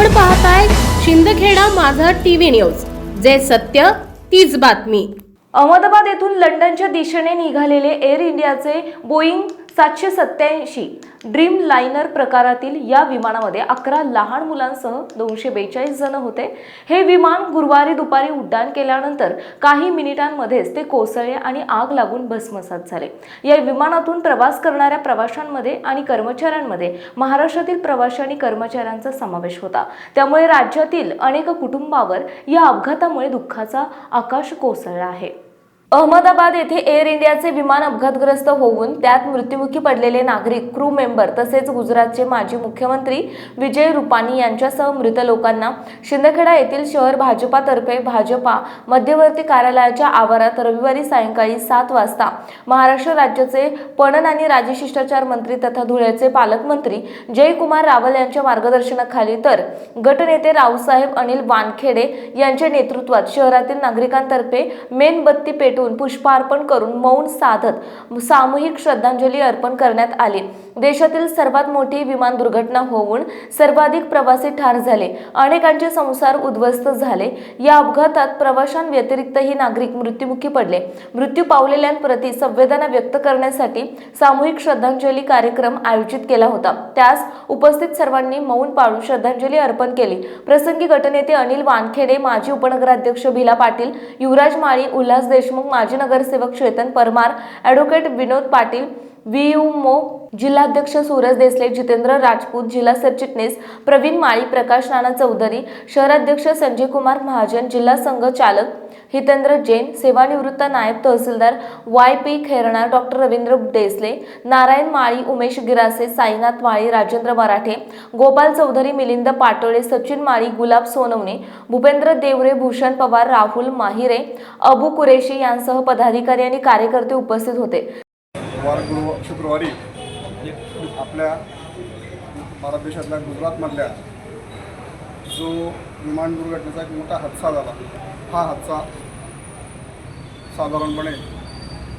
आपण पाहताय शिंदखेडा माझा टीव्ही न्यूज. जे सत्य तीच बातमी. अहमदाबाद येथून लंडनच्या दिशेने निघालेले एअर इंडियाचे बोईंग सातशे सत्याऐंशी ड्रीम लाइनर प्रकारातील या विमानामध्ये अकरा लहान मुलांसह दोनशे बेचाळीस जण होते. हे विमान गुरुवारी दुपारी उड्डाण केल्यानंतर काही मिनिटांमध्येच ते कोसळले आणि आग लागून भस्मसात झाले. या विमानातून प्रवास करणाऱ्या प्रवाशांमध्ये आणि कर्मचाऱ्यांमध्ये महाराष्ट्रातील प्रवासी आणि कर्मचाऱ्यांचा समावेश होता. त्यामुळे राज्यातील अनेक कुटुंबावर या अपघातामुळे दुःखाचा आकाश कोसळला आहे. अहमदाबाद येथे एअर इंडियाचे विमान अपघातग्रस्त होऊन त्यात मृत्युमुखी पडलेले नागरिक क्रू मेंबर तसेच गुजरातचे माजी मुख्यमंत्री विजय रुपानी यांच्यासह मृत लोकांना शिंदखेडा येथील शहर भाजपातर्फे भाजपा मध्यवर्ती कार्यालयाच्या आवारात रविवारी सायंकाळी सात वाजता महाराष्ट्र राज्याचे पणन आणि राजशिष्टाचार मंत्री तथा धुळ्याचे पालकमंत्री जयकुमार रावल यांच्या मार्गदर्शनाखाली तर गटनेते रावसाहेब अनिल वानखेडे यांच्या नेतृत्वात शहरातील नागरिकांतर्फे मेणबत्ती पेट पेटून पुष्पार्पण करून मौन साधत सामूहिक श्रद्धांजली अर्पण करण्यात आली. देशातील सर्वात मोठी विमान दुर्घटना होऊन सर्वाधिक प्रवासी ठार झाले. अनेकांचे संसार उद्ध्वस्त झाले. या अपघातात प्रवाशांव्यतिरिक्तही नागरिक मृत्युमुखी पडले. मृत्यू पावलेल्यांप्रती संवेदना व्यक्त करण्यासाठी सामूहिक श्रद्धांजली कार्यक्रम आयोजित केला होता. त्यास उपस्थित सर्वांनी मौन पाळून श्रद्धांजली अर्पण केली. प्रसंगी गटनेते अनिल वानखेडे माजी उपनगराध्यक्ष भिला पाटील युवराज माळी उल्हास देशमुख माजी नगरसेवक चेतन परमार ॲडव्होकेट विनोद पाटील व्हीयुमो जिल्हाध्यक्ष सूरज देसले जितेंद्र राजपूत जिल्हा सरचिटणीस प्रवीण माळी प्रकाश नाना चौधरी शहराध्यक्ष संजय कुमार महाजन जिल्हा संघ चालक हितेंद्र जैन सेवानिवृत्त नायब तहसीलदार Y P Kherna doctor Ravindra Desale Narayan Mali Umesh Girase Sainath Mali Rajendra Marathe Gopal Chaudhari Milind Patole Sachin Mali Gulab Sonawane Bhupendra Deore Bhushan Pawar Rahul Mahire Abu Qureshi यांसह पदाधिकारी आणि कार्यकर्ते उपस्थित होते. वार गुरु शुक्रवारी आपल्या भारत देशातल्या गुजरातमधल्या जो विमान दुर्घटनेचा एक मोठा हादसा झाला हा हादसा साधारणपणे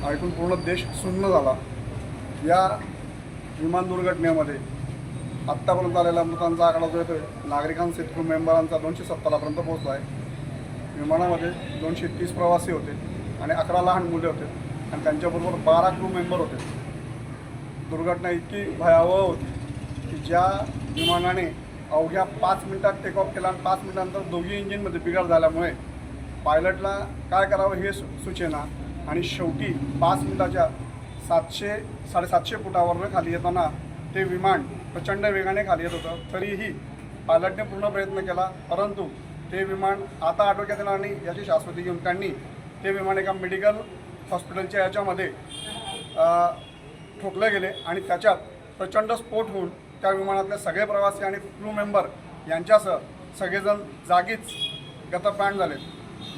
ऐकून पूर्ण देश सुन्न झाला. या विमान दुर्घटनेमध्ये आत्तापर्यंत आलेला मृतांचा आकडा जो येतो नागरिकांचे क्रू मेंबरांचा दोनशे सत्तरापर्यंत पोहोचला आहे. विमानामध्ये दोनशे तीस प्रवासी होते आणि अकरा लहान मुले होते. आणि त्यांच्याबरोबर बारा क्रू मेंबर होते. दुर्घटना इतकी भयावह होती की ज्या विमानाने अवघ्या पाच मिनिटात टेक ऑफ केला आणि पाच मिनिटानंतर दोघी इंजिनमध्ये बिघाड झाल्यामुळे पायलटला काय करावं हे सु आणि शेवटी पाच मिनिटाच्या सातशे साडेसातशे फुटावरनं खाली येताना ते विमान प्रचंड वेगाने खाली येत होतं. तरीही पायलटने पूर्ण प्रयत्न केला परंतु ते विमान आता आटोक्यात येणार आणि याची शाश्वती घेऊन त्यांनी ते विमान एका मेडिकल हॉस्पिटलच्या याच्यामध्ये ठोकले गेले आणि त्याच्यात प्रचंड स्फोट होऊन त्या विमानातले सगळे प्रवासी आणि क्रू मेंबर यांच्यासह सगळेजण जागीच गतप्राण झाले.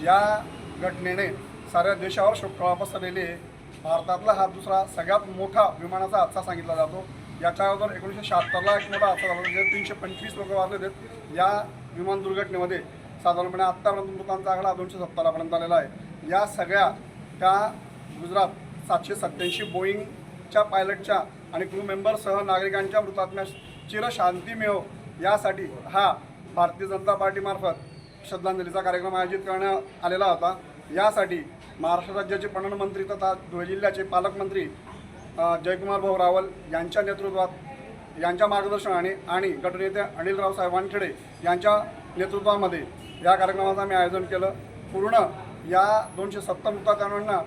या घटनेने साऱ्या देशावर शोककळा पसरलेली आहे. भारतातला हा दुसरा सगळ्यात मोठा विमानाचा हादसा सांगितला जातो. याच्या अगोदर एकोणीसशे शहात्तरला एक मोठा हादसा झाला जे तीनशे पंचवीस लोक वारले आहेत या विमान दुर्घटनेमध्ये साधारणपणे आत्तापर्यंत मृतांचा आकडा दोनशे सत्तरापर्यंत आलेला आहे. या सगळ्या त्या गुजरात सातशे सत्याऐंशी बोईंगच्या पायलटच्या आणि क्रू मेंबरसह नागरिकांच्या मृतात्म्या चिरशांती मिळो यासाठी हा भारतीय जनता पार्टीमार्फत श्रद्धांजलीचा कार्यक्रम आयोजित करण्यात आलेला होता. यासाठी महाराष्ट्र राज्याचे पणन मंत्री तथा धुळे जिल्ह्याचे पालकमंत्री जयकुमार भाऊ रावल यांच्या नेतृत्वात यांच्या मार्गदर्शनाने आणि गटनेते अनिलराव साहेब वानखेडे यांच्या नेतृत्वामध्ये या कार्यक्रमाचं आम्ही आयोजन केलं. पूर्ण या दोनशे सत्तर मृतांना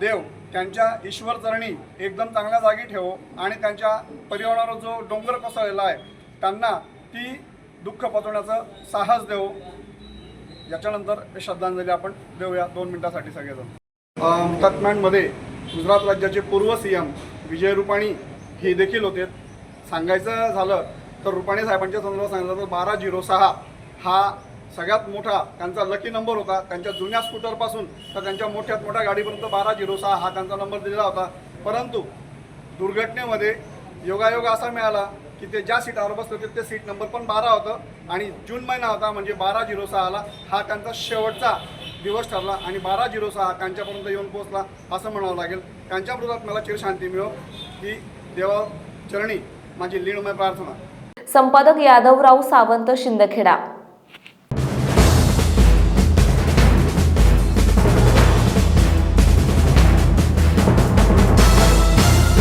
देव त्यांच्या ईश्वरचरणी एकदम चांगल्या जागी ठेवो आणि त्यांच्या परिवारावर जो डोंगर कोसळलेला आहे त्यांना ती दुःख पचवण्याचं साहस देऊ याच्यानंतर श्रद्धांजली आपण देऊया दोन मिनिटासाठी सगळेजण. अ, हुतात्म्यांमध्ये गुजरात राज्याचे पूर्व सी एम विजय रुपाणी हे देखील होते. सांगायचं झालं तर रुपाणी साहेबांच्या संदर्भात सांगितलं तर बारा झिरो सहा हा सगळ्यात मोठा त्यांचा लकी नंबर होता. त्यांच्या जुन्या स्कूटरपासून तर त्यांच्या मोठ्यात मोठ्या गाडीपर्यंत बारा झिरो सहा हा त्यांचा नंबर दिलेला होता. परंतु दुर्घटनेमध्ये योगायोग असा मिळाला की ते ज्या सीटावर बसले होते ते सीट नंबर पण बारा होतं आणि जून महिना होता म्हणजे बारा झिरो सहाला हा त्यांचा शेवटचा दिवस ठरला आणि बारा झिरो सहा त्यांच्यापर्यंत येऊन पोहोचला असं म्हणावं लागेल. त्यांच्या विरोधात मला चिरशांती मिळो. ही देवा चरणी माझी लीणमय प्रार्थना. संपादक यादवराव सावंत शिंदखेडा.